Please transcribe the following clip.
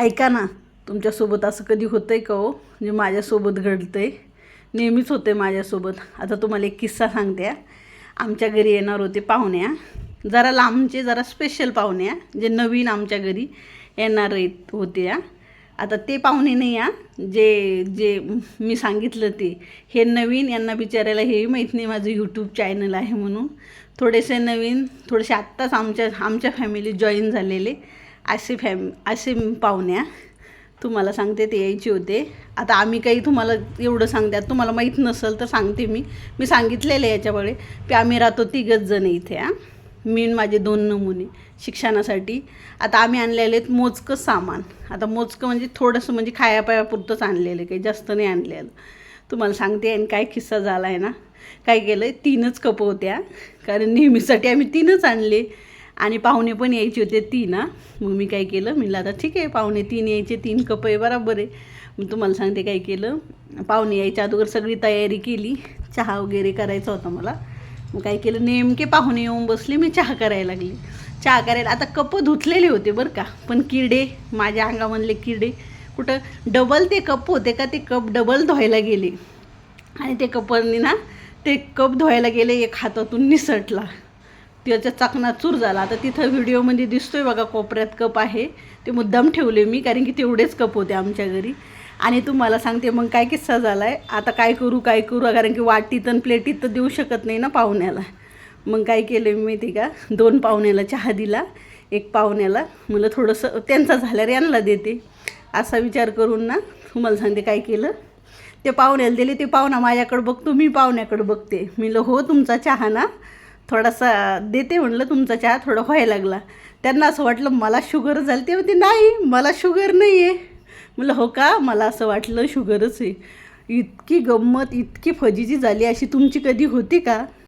ऐका ना तुमच्यासोबत असं कधी होतं आहे का हो? म्हणजे माझ्यासोबत घडतं आहे नेहमीच होते माझ्यासोबत. आता तुम्हाला एक किस्सा सांगते आमच्या घरी येणार होते पाहुण्या जरा लांबचे जरा स्पेशल पाहुण्या जे नवीन आमच्या घरी येणार आहेत होते आता ते पाहुणे नाही या जे जे मी सांगितलं ते. हे नवीन यांना बिचारायला हेही माहीत नाही माझं यूट्यूब चॅनल आहे म्हणून. थोडेसे नवीन थोडेसे आत्ताच आमच्या आमच्या फॅमिली जॉईन झालेले. असे फॅम असे पाहुण्या तुम्हाला सांगते ते यायचे होते. आता आम्ही काही तुम्हाला एवढं सांगते तुम्हाला माहीत नसेल तर सांगते मी. मी सांगितलेलं आहे याच्यामुळे. की आम्ही राहतो तिघच जण इथे हां. मी माझे दोन नमुने शिक्षणासाठी. आता आम्ही आणलेले आहेत मोजकं सामान. आता मोजकं म्हणजे थोडंसं म्हणजे खायापायापुरतंच आणलेलं आहे काही जास्त नाही आणलेलं. तुम्हाला सांगते आणि काय किस्सा झाला आहे ना काय केलं आहे तीनच कप होत्या. कारण नेहमीसाठी आम्ही तीनच आणले. आणि पाहुणे पण यायचे होते तीन हां. मग मी काय केलं? म्हणलं आता ठीक आहे पाहुणे तीन यायचे तीन कप आहे बरोबर आहे. मग तुम्हाला सांगते काय केलं? पाहुणे यायच्या अगोदर सगळी तयारी केली. चहा वगैरे करायचा होता मला. मग काय केलं? नेमके पाहुणे येऊन बसले मी चहा करायला लागली. चहा करायला आता कप धुतलेले होते बरं का. पण किडे माझ्या अंगामधले किडे कुठं डबल ते कप होते का ते कप डबल धुवायला गेले. आणि ते कपनी ना ते कप धुवायला गेले एक हातातून निसटला. त्याचा चाकणा चूर झाला. आता तिथं व्हिडिओमध्ये दिसतोय बघा कोपऱ्यात कप आहे. ते मुद्दाम ठेवले मी कारण की तेवढेच कप होते आमच्या घरी. आणि तुम्हाला सांगते मग काय किस्सा झाला आहे आता काय करू काय करू? कारण की वाटीत आणि प्लेटीत तर देऊ शकत नाही ना पाहुण्याला. मग काय केलं मी माहिती का? दोन पाहुण्याला चहा दिला एक पाहुण्याला. मला थोडंसं त्यांचा झाल्यावर यांना देते. असा विचार करून ना तुम्हाला सांगते काय केलं? ते पाहुण्याला दिले ते पाहुणा माझ्याकडं बघतो मी पाहुण्याकडं बघते. मी हो तुमचा चहा ना. थोडासा देते म्हणलं तुमचा चहा थोडा व्हायला लागला. त्यांना असं वाटलं मला शुगर झाली. ते म्हणते नाही मला शुगर नाही आहे म्हटलं हो का? मला असं वाटलं शुगरच आहे. इतकी गंमत इतकी फजीची झाली अशी तुमची कधी होती का?